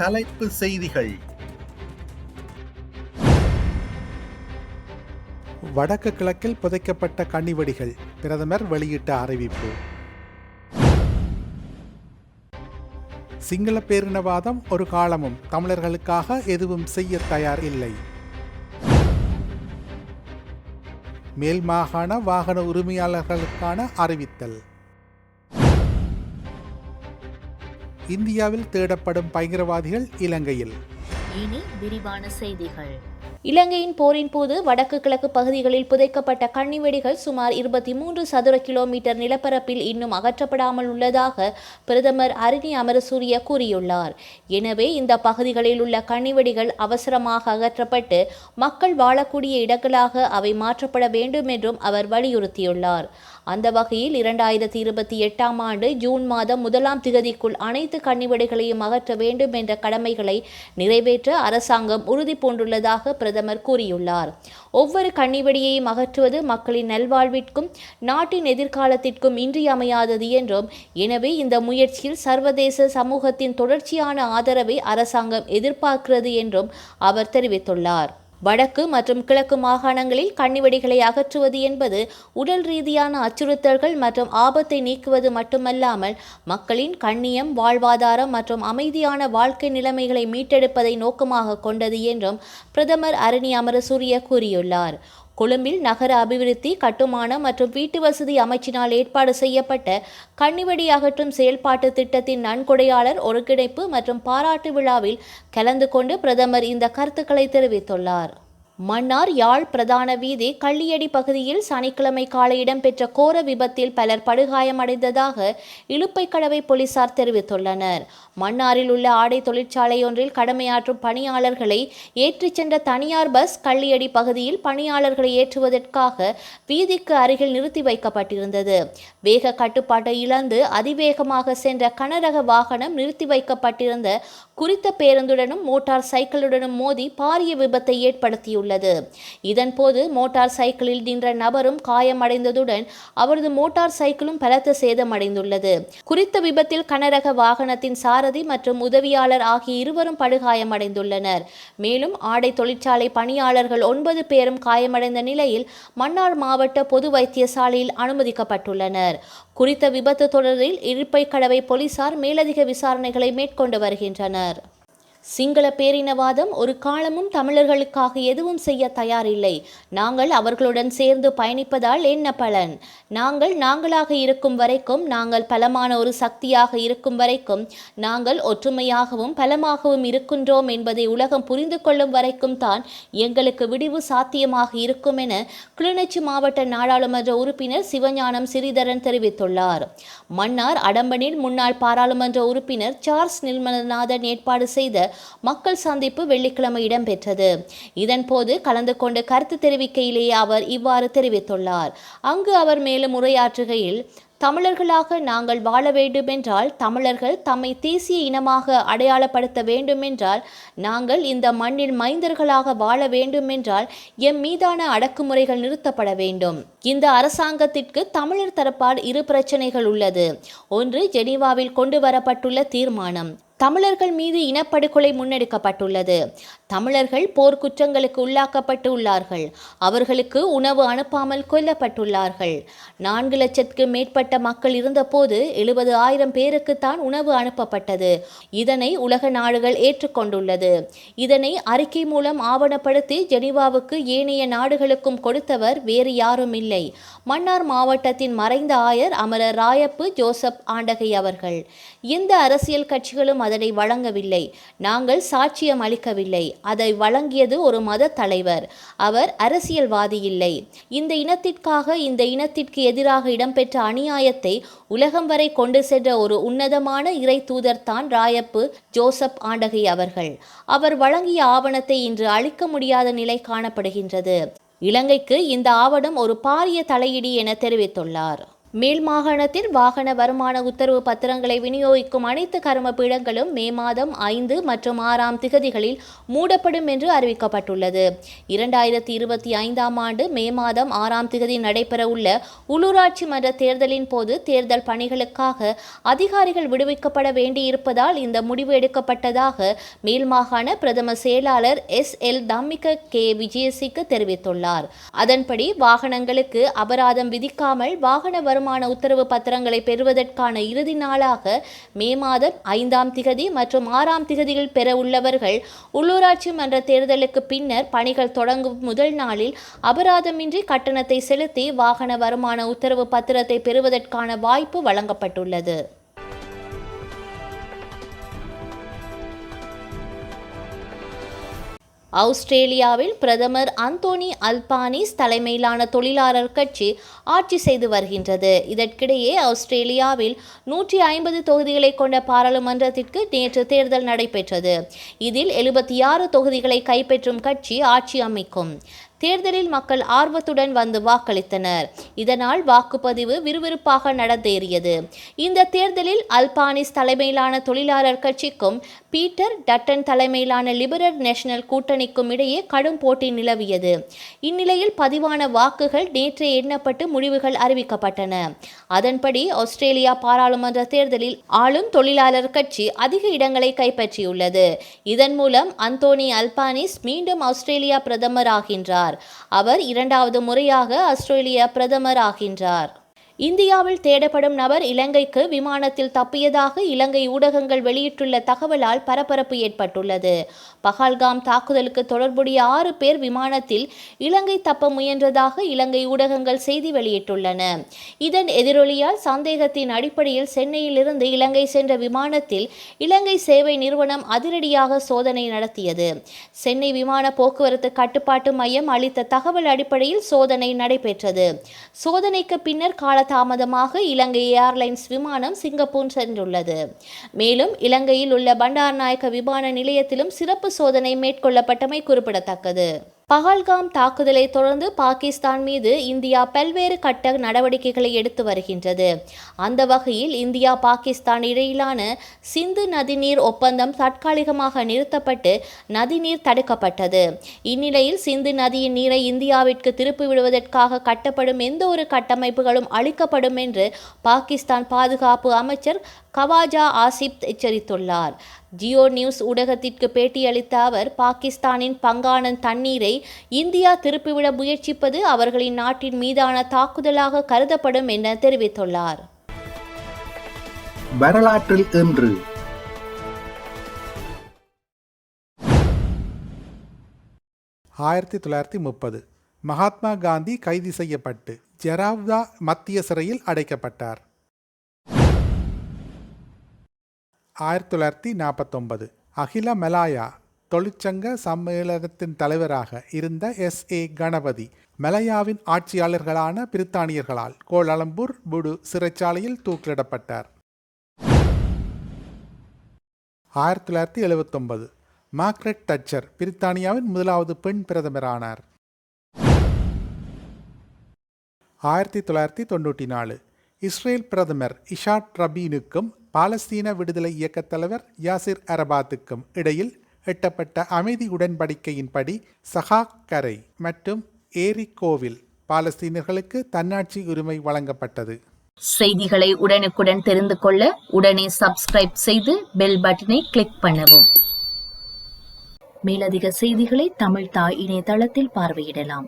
தலைப்பு செய்திகள். வடக்கு கிழக்கில் புதைக்கப்பட்ட கன்னிவெடிகள் பிரதமர் வெளியிட்ட அறிவிப்பு. சிங்கள பேரினவாதம் ஒரு காலமும் தமிழர்களுக்காக எதுவும் செய்ய தயார் இல்லை. மேல் மாகாண வாகன உரிமையாளர்களுக்கான அறிவித்தல். இந்தியாவில் தேடப்படும் பயங்கரவாதிகள் இலங்கையில். இனி விரிவான செய்திகள். இலங்கையின் போரின் போது வடக்கு கிழக்கு பகுதிகளில் புதைக்கப்பட்ட கண்ணிவெடிகள் சுமார் இருபத்தி மூன்று சதுர கிலோமீட்டர் நிலப்பரப்பில் இன்னும் அகற்றப்படாமல் உள்ளதாக பிரதமர் அரிணி அமரசூரிய கூறியுள்ளார். எனவே இந்த பகுதிகளில் உள்ள கண்ணிவெடிகள் அவசரமாக அகற்றப்பட்டு மக்கள் வாழக்கூடிய இடங்களாக அவை மாற்றப்பட வேண்டும் என்றும் அவர் வலியுறுத்தியுள்ளார். அந்த வகையில் இரண்டாயிரத்தி இருபத்தி எட்டாம் ஆண்டு ஜூன் மாதம் முதலாம் திகதிக்குள் அனைத்து கன்னிவெடிகளையும் அகற்ற வேண்டும் என்ற கடமைகளை நிறைவேற்ற அரசாங்கம் உறுதி பூண்டுள்ளதாக பிரதமர் கூறியுள்ளார். ஒவ்வொரு கன்னிவெடியையும் அகற்றுவது மக்களின் நல்வாழ்விற்கும் நாட்டின் எதிர்காலத்திற்கும் இன்றியமையாதது என்றும் எனவே இந்த முயற்சியில் சர்வதேச சமூகத்தின் தொடர்ச்சியான ஆதரவை அரசாங்கம் எதிர்பார்க்கிறது என்றும் அவர் தெரிவித்துள்ளார். வடக்கு மற்றும் கிழக்கு மாகாணங்களில் கண்ணிவெடிகளை அகற்றுவது என்பது உடல் ரீதியான அச்சுறுத்தல்கள் மற்றும் ஆபத்தை நீக்குவது மட்டுமல்லாமல் மக்களின் கண்ணியம் வாழ்வாதாரம் மற்றும் அமைதியான வாழ்க்கை நிலைமைகளை மீட்டெடுப்பதை நோக்கமாக கொண்டது என்றும் பிரதமர் அரணி அமரசூரிய கூறியுள்ளார். கொழும்பில் நகர அபிவிருத்தி கட்டுமானம் மற்றும் வீட்டு வசதி அமைச்சினால் ஏற்பாடு செய்யப்பட்ட கன்னிவெடி அகற்றும் செயல்பாட்டு திட்டத்தின் நன்கொடையாளர் ஒருங்கிணைப்பு மற்றும் பாராட்டு விழாவில் கலந்து கொண்டு பிரதமர் இந்த கருத்துக்களை தெரிவித்துள்ளார். மன்னார் யாழ் பிரதான வீதி கள்ளியடி பகுதியில் சனிக்கிழமை காலை இடம்பெற்ற கோர விபத்தில் பலர் படுகாயமடைந்ததாக இலுப்பைக்கடவை போலீசார் தெரிவித்துள்ளனர். மன்னாரில் உள்ள ஆடை தொழிற்சாலை ஒன்றில் கடமையாற்றும் பணியாளர்களை ஏற்றிச் சென்ற தனியார் பஸ் கள்ளியடி பகுதியில் பணியாளர்களை ஏற்றுவதற்காக வீதிக்கு அருகில் நிறுத்தி வைக்கப்பட்டிருந்தது. வேக கட்டுப்பாட்டை இழந்து அதிவேகமாக சென்ற கனரக வாகனம் நிறுத்தி வைக்கப்பட்டிருந்த குறித்த பேருந்துடனும் மோட்டார் சைக்கிளுடனும் மோதி பாரிய விபத்தை ஏற்படுத்தியுள்ளது. இதன்போது மோட்டார் சைக்கிளில் நின்ற நபரும் காயமடைந்ததுடன் அவரது மோட்டார் சைக்கிளும் பலத்த சேதமடைந்துள்ளது. குறித்த விபத்தில் கனரக வாகனத்தின் சாரதி மற்றும் உதவியாளர் ஆகிய இருவரும் படுகாயமடைந்துள்ளனர். மேலும் ஆடை தொழிற்சாலை பணியாளர்கள் ஒன்பது பேரும் காயமடைந்த நிலையில் மன்னார் மாவட்ட பொது வைத்தியசாலையில் அனுமதிக்கப்பட்டுள்ளனர். குறித்த விபத்து தொடரில் இருப்பை கடவை போலீசார் மேலதிக விசாரணைகளை மேற்கொண்டு வருகின்றனர். சிங்கள பேரினவாதம் ஒரு காலமும் தமிழர்களுக்காக எதுவும் செய்ய தயாரில்லை. நாங்கள் அவர்களுடன் சேர்ந்து பயணிப்பதால் என்ன பலன்? நாங்கள் நாங்களாக இருக்கும் வரைக்கும் நாங்கள் பலமான ஒரு சக்தியாக இருக்கும் வரைக்கும் நாங்கள் ஒற்றுமையாகவும் பலமாகவும் இருக்கின்றோம் என்பதை உலகம் புரிந்து கொள்ளும் வரைக்கும் தான் எங்களுக்கு விடிவு சாத்தியமாக இருக்கும் என கிளிநொச்சி மாவட்ட நாடாளுமன்ற உறுப்பினர் சிவஞானம் சிறிதரன் தெரிவித்துள்ளார். மன்னார் அடம்பனில் முன்னாள் பாராளுமன்ற உறுப்பினர் சார்ஸ் நிர்மலநாதன் ஏற்பாடு செய்த மக்கள் சந்திப்பு வெள்ளிக்கிழமை இடம்பெற்றது. இதன்போது கலந்து கொண்டு கருத்து தெரிவிக்கையிலேயே அவர் இவ்வாறு தெரிவித்துள்ளார். அங்கு அவர் மேலும் உரையாற்றுகையில் தமிழர்களாக நாங்கள் வாழ வேண்டுமென்றால் தமிழர்கள் தம்மை தேசிய இனமாக அடையாளப்படுத்த வேண்டுமென்றால் நாங்கள் இந்த மண்ணில் மைந்தர்களாக வாழ வேண்டுமென்றால் எம் மீதான அடக்குமுறைகள் நிறுத்தப்பட வேண்டும். இந்த அரசாங்கத்திற்கு தமிழர் தரப்பால் இரு பிரச்சனைகள் உள்ளது. ஒன்று ஜெனீவாவில் கொண்டு வரப்பட்டுள்ள தீர்மானம். தமிழர்கள் மீது இனப்படுகொலை முன்னெடுக்கப்பட்டுள்ளது. தமிழர்கள் போர்க்குற்றங்களுக்கு உள்ளாக்கப்பட்டு உள்ளார்கள் அவர்களுக்கு உணவு அனுப்பாமல் கொல்லப்பட்டுள்ளார்கள். நான்கு லட்சத்துக்கு மேற்பட்ட மக்கள் இருந்தபோது எழுபது ஆயிரம் பேருக்குத்தான் உணவு அனுப்பப்பட்டது. இதனை உலக நாடுகள் ஏற்றுக்கொண்டுள்ளது. இதனை அறிக்கை மூலம் ஆவணப்படுத்தி ஜெனீவாவுக்கு ஏனைய நாடுகளுக்கும் கொடுத்தவர் வேறு யாரும் இல்லை மன்னார் மாவட்டத்தின் மறைந்த ஆயர் அமரர் ராயப்பு ஜோசப் ஆண்டகை அவர்கள். எந்த அரசியல் கட்சிகளும் அதனை வழங்கவில்லை. நாங்கள் சாட்சியம் அளிக்கவில்லை. அதை வழங்கியது ஒரு மத தலைவர். அவர் அரசியல்வாதி இல்லை. இந்த இனத்திற்காக இந்த இனத்திற்கு எதிராக இடம்பெற்ற அநியாயத்தை உலகம் வரை கொண்டு சென்ற ஒரு உன்னதமான இறை தூதர் தான் ராயப்பு ஜோசப் ஆண்டகை அவர்கள். அவர் வழங்கிய ஆவணத்தை இன்று அளிக்க முடியாத நிலை காணப்படுகின்றது. இலங்கைக்கு இந்த ஆவணம் ஒரு பாரிய தலையிடி என தெரிவித்துள்ளார். மேல் மாகாணத்தில் வாகன வருமான உத்தரவு பத்திரங்களை விநியோகிக்கும் அனைத்து கருமப்பீடங்களும் மே மாதம் ஐந்து மற்றும் ஆறாம் திகதிகளில் மூடப்படும் என்று அறிவிக்கப்பட்டுள்ளது. இரண்டாயிரத்தி இருபத்தி ஐந்தாம் ஆண்டு மே மாதம் ஆறாம் திகதி நடைபெறவுள்ள உள்ளூராட்சி மன்ற தேர்தலின் போது தேர்தல் பணிகளுக்காக அதிகாரிகள் விடுவிக்கப்பட வேண்டியிருப்பதால் இந்த முடிவு எடுக்கப்பட்டதாக மேல் மாகாண பிரதம செயலாளர் எஸ் எல் தம்மிக கே. விஜயசிக்கு தெரிவித்துள்ளார். அதன்படி வாகனங்களுக்கு அபராதம் விதிக்காமல் வாகன வருமான உத்தரவு பத்திரங்களை பெறுவதற்கான இறுதி நாளாக மே மாதம் ஐந்தாம் திகதி மற்றும் ஆறாம் திகதியில் பெற உள்ளவர்கள் உள்ளூராட்சி மன்ற தேர்தலுக்கு பின்னர் பணிகள் தொடங்கும் முதல் நாளில் அபராதமின்றி கட்டணத்தை செலுத்தி வாகன வருமான உத்தரவு பத்திரத்தை பெறுவதற்கான வாய்ப்பு வழங்கப்பட்டுள்ளது. ஆஸ்திரேலியாவில் பிரதமர் அந்தோனி அல்பானிஸ் தலைமையிலான தொழிலாளர் கட்சி ஆட்சி செய்து வருகின்றது. இதற்கிடையே ஆஸ்திரேலியாவில் நூற்றி ஐம்பது தொகுதிகளை கொண்ட பாராளுமன்றத்திற்கு நேற்று தேர்தல் நடைபெற்றது. இதில் எழுபத்தி ஆறு தொகுதிகளை கைப்பற்றும் கட்சி ஆட்சி அமைக்கும். தேர்தலில் மக்கள் ஆர்வத்துடன் வந்து வாக்களித்தனர். இதனால் வாக்குப்பதிவு விறுவிறுப்பாக நடந்தேறியது. இந்த தேர்தலில் அல்பானிஸ் தலைமையிலான தொழிலாளர் கட்சிக்கும் பீட்டர் டட்டன் தலைமையிலான லிபரல் நேஷனல் கூட்டணிக்கும் இடையே கடும் போட்டி நிலவியது. இந்நிலையில் பதிவான வாக்குகள் நேற்றே எண்ணப்பட்டு முடிவுகள் அறிவிக்கப்பட்டன. அதன்படி ஆஸ்திரேலியா பாராளுமன்ற தேர்தலில் ஆளும் தொழிலாளர் கட்சி அதிக இடங்களை கைப்பற்றியுள்ளது. இதன் மூலம் அந்தோனி அல்பானிஸ் மீண்டும் ஆஸ்திரேலியா பிரதமர் ஆகின்றார் அவர் இரண்டாவது முறையாக ஆஸ்திரேலிய பிரதமர் ஆகின்றார் இந்தியாவில் தேடப்படும் நபர் இலங்கைக்கு விமானத்தில் தப்பியதாக இலங்கை ஊடகங்கள் வெளியிட்டுள்ள தகவலால் பரபரப்பு ஏற்பட்டுள்ளது. பஹல்காம் தாக்குதலுக்கு தொடர்புடைய ஆறு பேர் விமானத்தில் இலங்கை தப்ப முயன்றதாக இலங்கை ஊடகங்கள் செய்தி வெளியிட்டுள்ளன. இதன் எதிரொலியால் சந்தேகத்தின் அடிப்படையில் சென்னையிலிருந்து இலங்கை சென்ற விமானத்தில் இலங்கை சேவை நிறுவனம் அதிரடியாக சோதனை நடத்தியது. சென்னை விமான போக்குவரத்து கட்டுப்பாட்டு மையம் அளித்த தகவல் அடிப்படையில் சோதனை நடைபெற்றது. சோதனைக்கு பின்னர் காலதாமதமாக இலங்கை ஏர்லைன்ஸ் விமானம் சிங்கப்பூர் சென்றுள்ளது. மேலும் இலங்கையில் உள்ள பண்டார்நாயக்க விமான நிலையத்திலும் சிறப்பு சோதனை மேற்கொள்ளப்பட்டமை குறிப்பிடத்தக்கது. பஹல்காம் தாக்குதலை தொடர்ந்து பாகிஸ்தான் மீது இந்தியா பல்வேறு கட்ட நடவடிக்கைகளை எடுத்து வருகின்றது. அந்த வகையில் இந்தியா பாகிஸ்தான் இடையிலான சிந்து நதிநீர் ஒப்பந்தம் தற்காலிகமாக நிறுத்தப்பட்டு நதிநீர் தடுக்கப்பட்டது. இந்நிலையில் சிந்து நதியின் நீரை இந்தியாவிற்கு திருப்பி விடுவதற்காக கட்டப்படும் எந்த ஒரு கட்டமைப்புகளும் அளிக்கப்படும் என்று பாகிஸ்தான் பாதுகாப்பு அமைச்சர் கவாஜா ஆசிப் எச்சரித்துள்ளார். ஜியோ நியூஸ் ஊடகத்திற்கு பேட்டியளித்த அவர் பாகிஸ்தானின் பங்கான தண்ணீரை இந்தியா திருப்பிவிட முயற்சிப்பது அவர்களின் நாட்டின் மீதான தாக்குதலாக கருதப்படும் என தெரிவித்துள்ளார். வரலாற்றில் இன்று. ஆயிரத்தி தொள்ளாயிரத்தி முப்பது. மகாத்மா காந்தி கைது செய்யப்பட்டு ஜெராவ்தா மத்திய சிறையில் அடைக்கப்பட்டார். ஆயிரத்தி தொள்ளாயிரத்தி நாற்பத்தொன்பது. அகில மலாயா தொழிற்சங்க சம்மேளனத்தின் தலைவராக இருந்த எஸ். ஏ. கணபதி மலையாவின் ஆட்சியாளர்களான பிரித்தானியர்களால் கோலாலம்பூர் புடு சிறைச்சாலையில் தூக்கிலிடப்பட்டார். ஆயிரத்தி தொள்ளாயிரத்தி எழுபத்தொன்பது. மார்க்ரெட் தச்சர் பிரித்தானியாவின் முதலாவது பெண் பிரதமரானார். ஆயிரத்தி தொள்ளாயிரத்தி தொண்ணூற்றி நாலு. இஸ்ரேல் பிரதமர் இஷாட் ரபீனுக்கும் பாலஸ்தீன விடுதலை இயக்கத் தலைவர் யாசிர் அரபாத்துக்கும் இடையில் எட்டப்பட்ட அமைதி உடன்படிக்கையின்படி சஹாக் கரை மற்றும் ஏரிகோவில் பாலஸ்தீனர்களுக்கு தன்னாட்சி உரிமை வழங்கப்பட்டது. செய்திகளை உடனுக்குடன் தெரிந்து கொள்ள உடனே சப்ஸ்கிரைப் செய்து பெல் பட்டனை கிளிக் பண்ணவும். மேலதிக செய்திகளை தமிழ் தாய் இணையதளத்தில் பார்வையிடலாம்.